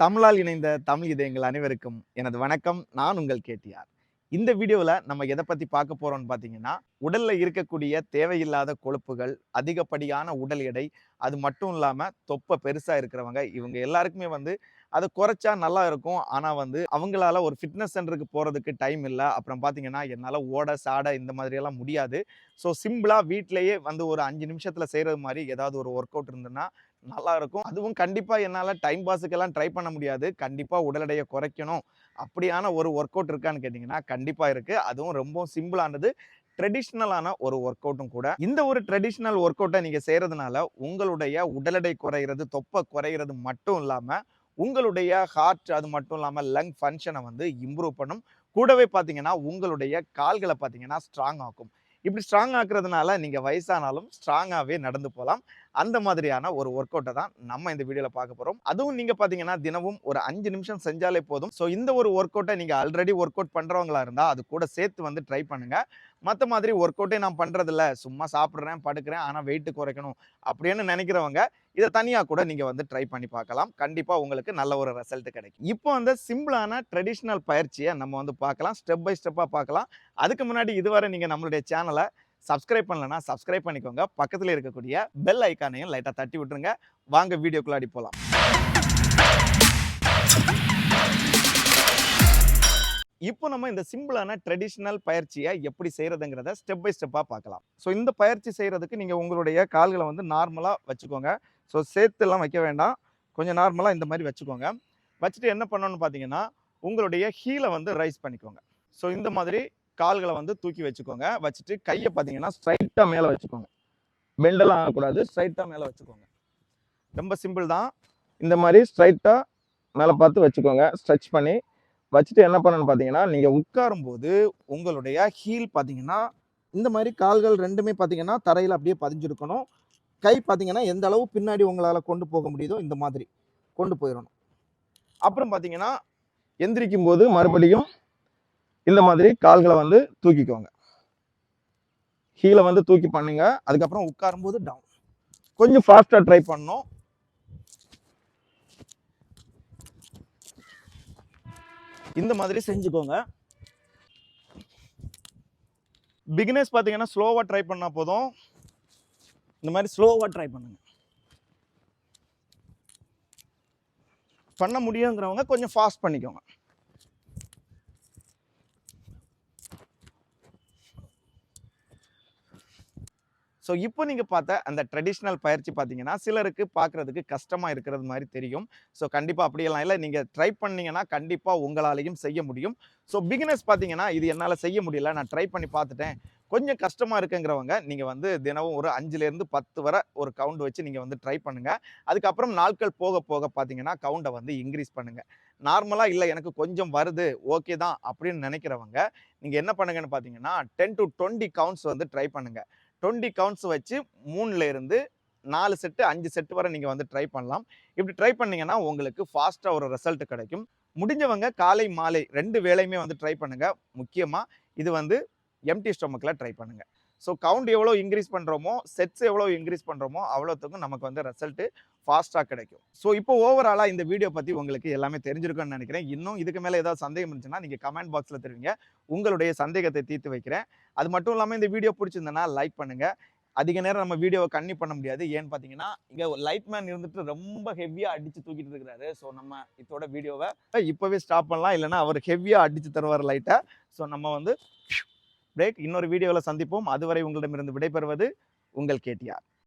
தமிழால் இணைந்த தமிழ் இதயங்கள் அனைவருக்கும் எனது வணக்கம். நான் உங்கள் கேட்டியார் இந்த வீடியோவில் நம்ம எதை பற்றி பார்க்க போகிறோம்னு பார்த்தீங்கன்னா உடலில் இருக்கக்கூடிய தேவையில்லாத கொழுப்புகள் அதிகப்படியான உடல் எடை அது மட்டும் இல்லாமல் தொப்பை பெருசாக இருக்கிறவங்க இவங்க எல்லாருக்குமே வந்து அதை குறைச்சா நல்லா இருக்கும். ஆனால் வந்து அவங்களால ஒரு ஃபிட்னஸ் சென்டருக்கு போகிறதுக்கு டைம் இல்லை. அப்புறம் பார்த்தீங்கன்னா என்னால் ஓட சாட இந்த மாதிரியெல்லாம் முடியாது. ஸோ சிம்பிளாக வீட்டிலேயே வந்து ஒரு அஞ்சு நிமிஷத்தில் செய்கிறது மாதிரி ஏதாவது ஒரு ஒர்க் அவுட் இருந்ததுன்னா நல்லா இருக்கும் அதுவும் கண்டிப்பாக என்னால் டைம் பாஸுக்கெல்லாம் ட்ரை பண்ண முடியாது. கண்டிப்பாக உடல் எடையை குறைக்கணும். அப்படியான ஒரு ஒர்க் அவுட் இருக்கான்னு கேட்டிங்கன்னா கண்டிப்பாக இருக்குது அதுவும் ரொம்ப சிம்பிளானது ட்ரெடிஷ்னலான ஒரு ஒர்க் அவுட்டும் கூட. இந்த ஒரு ட்ரெடிஷ்னல் ஒர்க் அவுட்டை நீங்கள் செய்கிறதுனால உங்களுடைய உடல் எடை குறையிறது தொப்பை குறையிறது மட்டும் இல்லாமல் உங்களுடைய ஹார்ட் அது மட்டும் இல்லாமல் லங் ஃபங்க்ஷனை வந்து இம்ப்ரூவ் பண்ணும். கூடவே பார்த்தீங்கன்னா உங்களுடைய கால்களை பார்த்தீங்கன்னா ஸ்ட்ராங் ஆக்கும். இப்படி ஸ்ட்ராங் ஆக்குறதுனால நீங்கள் வயசானாலும் ஸ்ட்ராங்காகவே நடந்து போகலாம் அந்த மாதிரியான ஒரு ஒர்க் அவுட்டை தான் நம்ம இந்த வீடியோவில் பார்க்க போகிறோம் அதுவும் நீங்கள் பார்த்தீங்கன்னா தினமும் ஒரு அஞ்சு நிமிஷம் செஞ்சாலே போதும். ஸோ இந்த ஒரு ஒர்க் அவுட்டை நீங்கள் ஆல்ரெடி ஒர்க் அவுட் பண்ணுறவங்களா இருந்தால் அது கூட சேர்த்து வந்து ட்ரை பண்ணுங்கள் மற்ற மாதிரி ஒர்க் அவுட்டே நான் பண்ணுறதில்ல சும்மா சாப்பிட்றேன் படுக்கிறேன் ஆனால் வெயிட்டு குறைக்கணும் அப்படின்னு நினைக்கிறவங்க இதை தனியாக கூட நீங்கள் வந்து ட்ரை பண்ணி பார்க்கலாம். கண்டிப்பாக உங்களுக்கு நல்ல ஒரு ரிசல்ட் கிடைக்கும். இப்போ வந்து சிம்பிளான ட்ரெடிஷ்னல் பயிற்சியை நம்ம வந்து பார்க்கலாம். ஸ்டெப் பை ஸ்டெப்பாக பார்க்கலாம். அதுக்கு முன்னாடி இதுவரை நீங்கள் நம்மளுடைய சேனலை சப்ஸ்கிரைப் பண்ணலன்னா சப்ஸ்கிரைப் பண்ணிக்கோங்க. பக்கத்தில் இருக்கக்கூடிய பெல் ஐக்கானையும் லைட்டாக தட்டி விட்டுருங்க. வாங்க வீடியோக்குள்ளாடி போகலாம் இப்போ நம்ம இந்த சிம்பிளான ட்ரெடிஷ்னல் பயிற்சியை எப்படி செய்கிறதுங்கிறத ஸ்டெப் பை ஸ்டெப்பாக பார்க்கலாம். ஸோ இந்த பயிற்சி செய்கிறதுக்கு நீங்கள் உங்களுடைய கால்களை வந்து நார்மலாக வச்சுக்கோங்க. ஸோ சேர்த்துலாம் வைக்க வேண்டாம். கொஞ்சம் நார்மலாக இந்த மாதிரி வச்சுக்கோங்க. வச்சுட்டு என்ன பண்ணணும்னு பார்த்தீங்கன்னா உங்களுடைய ஹீலை வந்து ரைஸ் பண்ணிக்கோங்க. ஸோ இந்த மாதிரி கால்களை வந்து தூக்கி வச்சுக்கோங்க. வச்சுட்டு கையை பார்த்தீங்கன்னா ஸ்ட்ரைட்டாக மேலே வச்சுக்கோங்க. பெண்டெல்லாம் ஆகக்கூடாது. ஸ்ட்ரைட்டாக மேலே வச்சுக்கோங்க. ரொம்ப சிம்பிள் தான். இந்த மாதிரி ஸ்ட்ரைட்டாக மேலே பார்த்து வச்சுக்கோங்க. ஸ்ட்ரெச் பண்ணி வச்சுட்டு என்ன பண்ணணும்னு பார்த்தீங்கன்னா நீங்கள் உட்காரும்போது உங்களுடைய ஹீல் பார்த்தீங்கன்னா இந்த மாதிரி கால்கள் ரெண்டுமே பார்த்தீங்கன்னா தரையில் அப்படியே பதிஞ்சிருக்கணும். கை பார்த்தீங்கன்னா எந்த அளவு பின்னாடி உங்களால் கொண்டு போக முடியுதோ இந்த மாதிரி கொண்டு போயிடணும். அப்புறம் பார்த்தீங்கன்னா எந்திரிக்கும் போது மறுபடியும் இந்த மாதிரி கால்களை வந்து தூக்கிக்கோங்க. ஹீலை வந்து தூக்கி பண்ணுங்க. அதுக்கப்புறம் உட்காரும்போது டவுன் கொஞ்சம் ஃபாஸ்ட்டாக ட்ரை பண்ணும் இந்த மாதிரி செஞ்சுக்கோங்க. பிகினர்ஸ் பார்த்தீங்கன்னா ஸ்லோவாக ட்ரை பண்ணால் போதும். இந்த மாதிரி ஸ்லோவாக ட்ரை பண்ணுங்க. பண்ண முடியுங்கிறவங்க கொஞ்சம் ஃபாஸ்ட் பண்ணிக்கோங்க. ஸோ இப்போ நீங்கள் பார்த்த அந்த ட்ரெடிஷ்னல் பயிற்சி பார்த்தீங்கன்னா சிலருக்கு பார்க்குறதுக்கு கஷ்டமாக இருக்கிறது மாதிரி தெரியும். ஸோ கண்டிப்பாக அப்படியெல்லாம் இல்லை. நீங்கள் ட்ரை பண்ணீங்கன்னா கண்டிப்பாக உங்களாலையும் செய்ய முடியும். ஸோ பிகினர்ஸ் பார்த்தீங்கன்னா இது என்னால் செய்ய முடியல. நான் ட்ரை பண்ணி பார்த்துட்டேன். கொஞ்சம் கஷ்டமாக இருக்குங்கிறவங்க நீங்கள் வந்து தினமும் ஒரு அஞ்சுலேருந்து பத்து வரை ஒரு கவுண்ட் வச்சு நீங்கள் வந்து ட்ரை பண்ணுங்கள் அதுக்கப்புறம் நாட்கள் போக போக பார்த்தீங்கன்னா கவுண்டை வந்து இன்க்ரீஸ் பண்ணுங்கள் நார்மலாக இல்லை எனக்கு கொஞ்சம் வருது ஓகே தான் அப்படின்னு நினைக்கிறவங்க நீங்கள் என்ன பண்ணுங்கன்னு பார்த்தீங்கன்னா டென் டு டுவெண்ட்டி கவுண்ட்ஸ் வந்து ட்ரை பண்ணுங்கள் டுவெண்ட்டி கவுண்ட்ஸ் வச்சு மூணுலேருந்து நாலு செட்டு அஞ்சு செட்டு வரை நீங்கள் வந்து ட்ரை பண்ணலாம். இப்படி ட்ரை பண்ணீங்கன்னா உங்களுக்கு ஃபாஸ்ட்டாக ஒரு ரிசல்ட் கிடைக்கும். முடிஞ்சவங்க காலை மாலை ரெண்டு வேலையுமே வந்து ட்ரை பண்ணுங்கள் முக்கியமாக இது வந்து எம்டி ஸ்டொமக்கில் ட்ரை பண்ணுங்கள் ஸோ கவுண்ட் எவ்வளோ இன்க்ரீஸ் பண்ணுறோமோ செட்ஸ் எவ்வளோ இன்க்ரீஸ் பண்ணுறோமோ அவ்வளோத்துக்கும் நமக்கு வந்து ரிசல்ட்டு ஃபாஸ்ட்டாக கிடைக்கும். ஸோ இப்போ ஓவராலாக இந்த வீடியோ பற்றி உங்களுக்கு எல்லாமே தெரிஞ்சிருக்கும்னு நினைக்கிறேன். இன்னும் இதுக்கு மேலே ஏதாவது சந்தேகம் இருந்துச்சுன்னா நீங்கள் கமெண்ட் பாக்ஸில் தெரிவிங்க. உங்களுடைய சந்தேகத்தை தீர்த்து வைக்கிறேன். அது மட்டும் இல்லாமல் இந்த வீடியோ பிடிச்சிருந்தேன்னா லைக் பண்ணுங்கள் அதிக நேரம் நம்ம வீடியோவை கண்ணி பண்ண முடியாது. ஏன்னு பார்த்தீங்கன்னா இங்கே லைட் மேன் இருந்துட்டு ரொம்ப ஹெவியாக அடித்து தூக்கிட்டு இருக்கிறாரு. ஸோ நம்ம இதோட வீடியோவை இப்போவே ஸ்டாப் பண்ணலாம். இல்லைனா அவர் ஹெவியாக அடித்து தருவார் லைட்டை ஸோ நம்ம வந்து பிரேக் இன்னொரு வீடியோவில் சந்திப்போம். அதுவரை உங்களிடமிருந்து விடைபெறுவது உங்கள் கேடிஆர்.